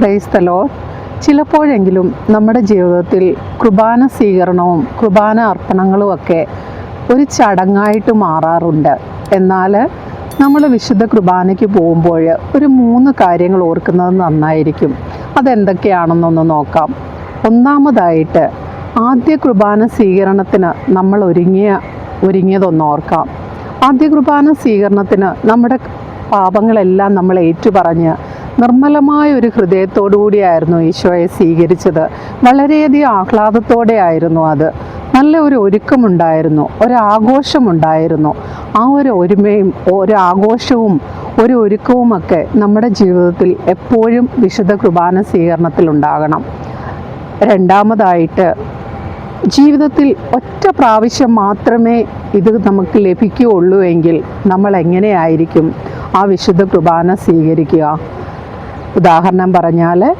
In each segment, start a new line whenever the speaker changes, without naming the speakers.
ക്രൈസ്തലോ ചിലപ്പോഴെങ്കിലും നമ്മുടെ ജീവിതത്തിൽ കുർബാന സ്വീകരണവും കുർബാന അർപ്പണങ്ങളും ഒക്കെ ഒരു ചടങ്ങായിട്ട് മാറാറുണ്ട്. എന്നാൽ നമ്മൾ വിശുദ്ധ കുർബാനയ്ക്ക് പോകുമ്പോൾ ഒരു മൂന്ന് കാര്യങ്ങൾ ഓർക്കുന്നത് നന്നായിരിക്കും. അതെന്തൊക്കെയാണെന്നൊന്ന് നോക്കാം. ഒന്നാമതായിട്ട് ആദ്യ കുർബാന സ്വീകരണത്തിന് നമ്മൾ ഒരുങ്ങിയ ഒരുങ്ങിയതൊന്ന് ഓർക്കാം. ആദ്യ കുർബാന സ്വീകരണത്തിന് നമ്മുടെ പാപങ്ങളെല്ലാം നമ്മൾ ഏറ്റുപറഞ്ഞ് നിർമ്മലമായ ഒരു ഹൃദയത്തോടു കൂടിയായിരുന്നു ഈശോയെ സ്വീകരിച്ചത്. വളരെയധികം ആഹ്ലാദത്തോടെ ആയിരുന്നു അത്. നല്ല ഒരു ഒരുക്കമുണ്ടായിരുന്നു ഒരാഘോഷമുണ്ടായിരുന്നു ആ ഒരു ഒരുമയും ഒരു ആഘോഷവും ഒരു ഒരുക്കവുമൊക്കെ നമ്മുടെ ജീവിതത്തിൽ എപ്പോഴും വിശുദ്ധ കുർബാന സ്വീകരണത്തിൽ ഉണ്ടാകണം. രണ്ടാമതായിട്ട് ജീവിതത്തിൽ ഒറ്റ പ്രാവശ്യം മാത്രമേ ഇത് നമുക്ക് ലഭിക്കുകയുള്ളൂ എങ്കിൽ നമ്മൾ എങ്ങനെയായിരിക്കും ആ വിശുദ്ധ കുർബാന സ്വീകരിക്കുക? ഉദാഹരണം പറഞ്ഞാൽ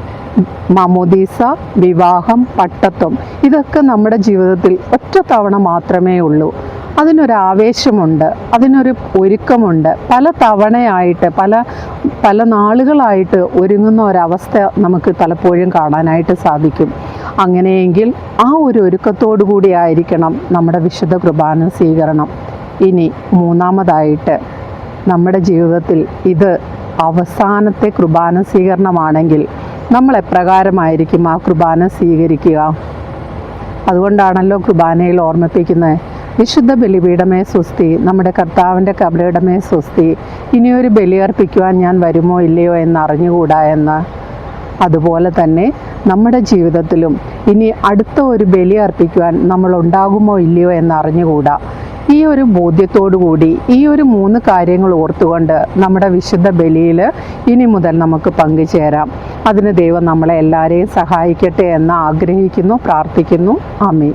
മമോദീസ വിവാഹം പട്ടത്വം. ഇതൊക്കെ നമ്മുടെ ജീവിതത്തിൽ ഒറ്റ തവണ മാത്രമേ ഉള്ളൂ. അതിനൊരു ആവേശമുണ്ട് അതിനൊരു ഒരുക്കമുണ്ട്. പല തവണയായിട്ട് പല പല നാളുകളായിട്ട് ഒരുങ്ങുന്ന ഒരവസ്ഥ നമുക്ക് പലപ്പോഴും കാണാനായിട്ട് സാധിക്കും. അങ്ങനെയെങ്കിൽ ആ ഒരു ഒരുക്കത്തോടു കൂടി ആയിരിക്കണം നമ്മുടെ വിശുദ്ധ കുർബാന സ്വീകരണം. ഇനി മൂന്നാമതായിട്ട് നമ്മുടെ ജീവിതത്തിൽ ഇത് അവസാനത്തെ കുർബാന സ്വീകരണമാണെങ്കിൽ നമ്മൾ എപ്രകാരമായിരിക്കും ആ കുർബാന സ്വീകരിക്കുക? അതുകൊണ്ടാണല്ലോ കുർബാനയിൽ ഓർമ്മിപ്പിക്കുന്നത്. വിശുദ്ധ ബലിപീഠമേ സ്വസ്തി നമ്മുടെ കർത്താവിന്റെ കബലയിടമേ സ്വസ്തി. ഇനിയൊരു ബലിയർപ്പിക്കുവാൻ ഞാൻ വരുമോ ഇല്ലയോ എന്ന് അറിഞ്ഞുകൂടാ എന്ന്. അതുപോലെ തന്നെ നമ്മുടെ ജീവിതത്തിലും ഇനി അടുത്ത ഒരു ബലി അർപ്പിക്കുവാൻ നമ്മൾ ഉണ്ടാകുമോ ഇല്ലയോ എന്ന് അറിഞ്ഞുകൂടാ ഈ ഒരു ബോധ്യത്തോടു കൂടി ഈ ഒരു മൂന്ന് കാര്യങ്ങൾ ഓർത്തുകൊണ്ട് നമ്മുടെ വിശുദ്ധ ബലിയിൽ ഇനി മുതൽ നമുക്ക് പങ്കുചേരാം. അതിന് ദൈവം നമ്മളെ എല്ലാവരെയും സഹായിക്കട്ടെ എന്ന് ആഗ്രഹിക്കുന്നു പ്രാർത്ഥിക്കുന്നു. ആമീൻ.